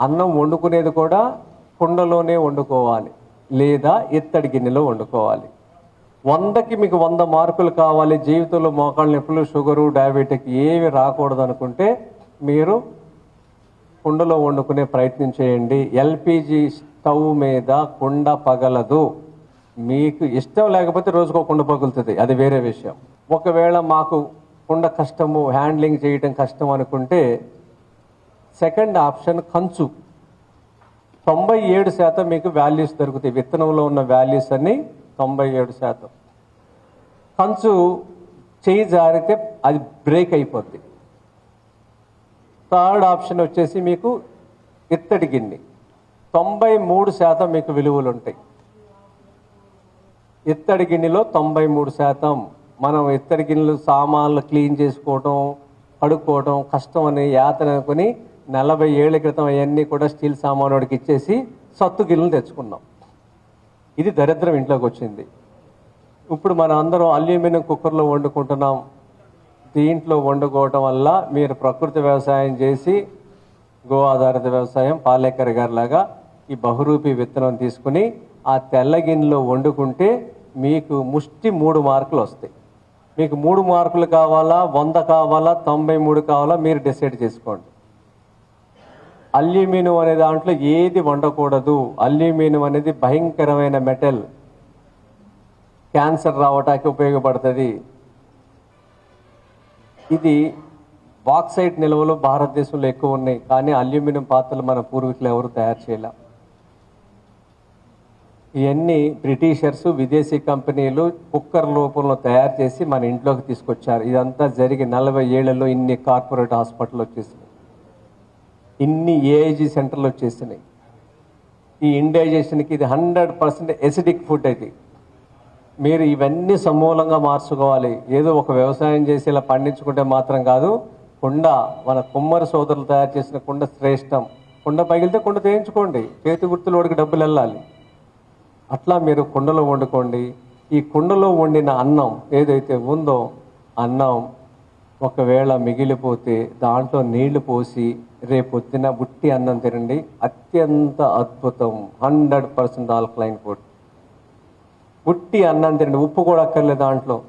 అన్నం వండుకునేది కూడా కుండలోనే వండుకోవాలి లేదా ఇత్తడి గిన్నెలో వండుకోవాలి. వందకి మీకు వంద మార్కులు కావాలి. జీవితంలో మోకాళ్ళ నొప్పులు షుగరు డయాబెటిక్ ఏవి రాకూడదు అనుకుంటే మీరు కుండలో వండుకునే ప్రయత్నం చేయండి. ఎల్పిజి స్టవ్ మీద కుండ పగలదు. మీకు ఇష్టం లేకపోతే రోజుకో కుండ పగులుతుంది. అది వేరే విషయం. ఒకవేళ మాకు కుండ కష్టము హ్యాండ్లింగ్ చేయటం కష్టం అనుకుంటే సెకండ్ ఆప్షన్ కంచు. తొంభై ఏడు శాతం మీకు వాల్యూస్ దొరుకుతాయి. విత్తనంలో ఉన్న వాల్యూస్ అన్ని తొంభై ఏడు శాతం. కంచు చేయి జారితే అది బ్రేక్ అయిపోద్ది. థర్డ్ ఆప్షన్ వచ్చేసి మీకు ఇత్తడి గిన్నె. తొంభై మూడు శాతం మీకు విలువలు ఉంటాయి. ఇత్తడి గిన్నెలో తొంభై మూడు శాతం. మనం ఇత్తడి గిన్నెలు సామాన్లు క్లీన్ చేసుకోవటం కడుక్కోవటం కష్టం అని యాతన అనుకుని నలభై ఏళ్ళ క్రితం అవన్నీ కూడా స్టీల్ సామానుడికి ఇచ్చేసి సత్తు గిన్నెలు తెచ్చుకున్నాం. ఇది దరిద్రం ఇంట్లోకి వచ్చింది. ఇప్పుడు మన అందరం అల్యూమినియం కుక్కర్లో వండుకుంటున్నాం. దీంట్లో వండుకోవటం వల్ల మీరు ప్రకృతి వ్యవసాయం చేసి గో ఆధారిత వ్యవసాయం పాలేకర్ గారిలాగా ఈ బహురూపి విత్తనం తీసుకుని ఆ తెల్ల గిన్నెలో వండుకుంటే మీకు ముష్టి మూడు మార్కులు వస్తాయి. మీకు మూడు మార్కులు కావాలా వంద కావాలా తొంభై మూడు కావాలా మీరు డిసైడ్ చేసుకోండి. అల్యూమినియం అనే దాంట్లో ఏది వండకూడదు. అల్యూమినియం అనేది భయంకరమైన మెటల్. క్యాన్సర్ రావటానికి ఉపయోగపడుతుంది. ఇది బాక్సైట్ నిల్వలు భారతదేశంలో ఎక్కువ ఉన్నాయి. కానీ అల్యూమినియం పాత్రలు మన పూర్వీకులు ఎవరు తయారు చేయలే. ఇవన్నీ బ్రిటిషర్స్ విదేశీ కంపెనీలు కుక్కర్ రూపంలో తయారు చేసి మన ఇంట్లోకి తీసుకొచ్చారు. ఇదంతా జరిగి నలభై ఏళ్ళలో ఇన్ని కార్పొరేట్ హాస్పిటల్ వచ్చేసింది ఇన్ని ఏఐజీ సెంటర్లు వచ్చేసినాయి ఈ ఇండైజేషన్కి ఇది హండ్రెడ్ పర్సెంట్ ఎసిడిక్ ఫుడ్ అది మీరు ఇవన్నీ సమూలంగా మార్చుకోవాలి. ఏదో ఒక వ్యవసాయం చేసి ఇలా పండించుకుంటే మాత్రం కాదు కుండ మన కుమ్మరి సోదరులు తయారు చేసిన కుండ శ్రేష్టం. కుండ పగిలితే కుండ చేయించుకోండి చేతి గుర్తులోడికి డబ్బులు వెళ్ళాలి. అట్లా మీరు కుండలో వండుకోండి. ఈ కుండలో వండిన అన్నం ఏదైతే ఉందో అన్నం ఒకవేళ మిగిలిపోతే దాంట్లో నీళ్ళు పోసి రేపొద్దున బుట్టి అన్నం తినండి. అత్యంత అద్భుతం. Hundred percent alkaline food. బుట్టి అన్నం తినండి. ఉప్పు కూడా అక్కర్లేదు దాంట్లో.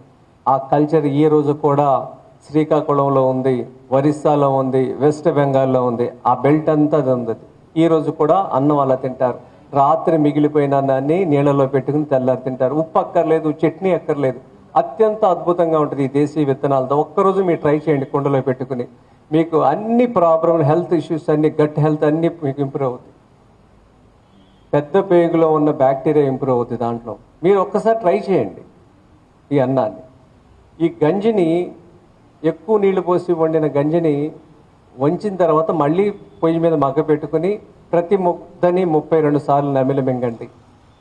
ఆ కల్చర్ ఈ రోజు కూడా శ్రీకాకుళంలో ఉంది ఒరిస్సాలో ఉంది వెస్ట్ బెంగాల్లో ఉంది. ఆ బెల్ట్ అంతా ఉంది. ఈ రోజు కూడా అన్నం అలా తింటారు. రాత్రి మిగిలిపోయిన అన్నాన్ని నీళ్ళలో పెట్టుకుని తెల్లారి తింటారు. ఉప్పు అక్కర్లేదు చట్నీ అక్కర్లేదు. అత్యంత అద్భుతంగా ఉంటుంది ఈ దేశీయ విత్తనాలతో. ఒక్కరోజు మీరు ట్రై చేయండి కుండలో పెట్టుకుని. మీకు అన్ని ప్రాబ్లం హెల్త్ ఇష్యూస్ అన్ని గట్ హెల్త్ అన్ని మీకు ఇంప్రూవ్ అవుతాయి. పెద్ద పేగులో ఉన్న బ్యాక్టీరియా ఇంప్రూవ్ అవుతుంది దాంట్లో. మీరు ఒక్కసారి ట్రై చేయండి ఈ అన్నాన్ని. ఈ గంజిని ఎక్కువ నీళ్ళు పోసి వండిన గంజిని వంచిన తర్వాత మళ్ళీ పొయ్యి మీద మగ్గ పెట్టుకుని ప్రతి ముద్దని ముప్పై రెండు సార్లు నమిలి మింగండి.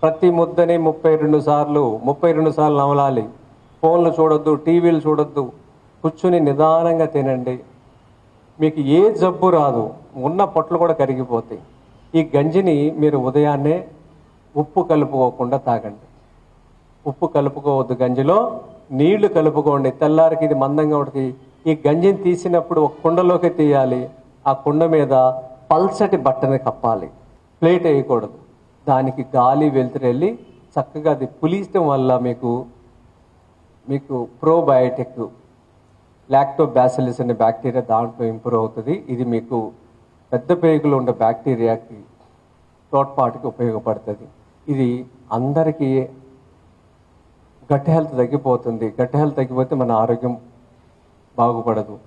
ప్రతి ముద్దని ముప్పై రెండు సార్లు ముప్పై రెండు సార్లు నమలాలి. ఫోన్లు చూడొద్దు టీవీలు చూడొద్దు. కూర్చుని నిదానంగా తినండి. మీకు ఏ జబ్బు రాదు ఉన్న పొట్లు కూడా కరిగిపోతాయి. ఈ గంజిని మీరు ఉదయాన్నే ఉప్పు కలుపుకోకుండా తాగండి. ఉప్పు కలుపుకోవద్దు గంజిలో నీళ్ళు కలుపుకోండి. తెల్లారికి ఇది మందంగా ఉంటుంది. ఈ గంజిని తీసినప్పుడు ఒక కుండలోకి తీయాలి. ఆ కుండ మీద పల్సటి బట్టని కప్పాలి. ప్లేట్ వేయకూడదు. దానికి గాలి వెళ్తురెళ్ళి చక్కగా అది పులియటం వల్ల మీకు మీకు ప్రోబయాటిక్ లాక్టోబ్యాసిలిస్ అనే బ్యాక్టీరియా దాంట్లో ఇంప్రూవ్ అవుతుంది. ఇది మీకు పెద్ద పేగులు ఉండే బ్యాక్టీరియాకి తోడ్పాటుకి ఉపయోగపడుతుంది. ఇది అందరికీ గట్ హెల్త్ తగ్గిపోతుంది. గట్ హెల్త్ తగ్గిపోతే మన ఆరోగ్యం బాగుపడదు.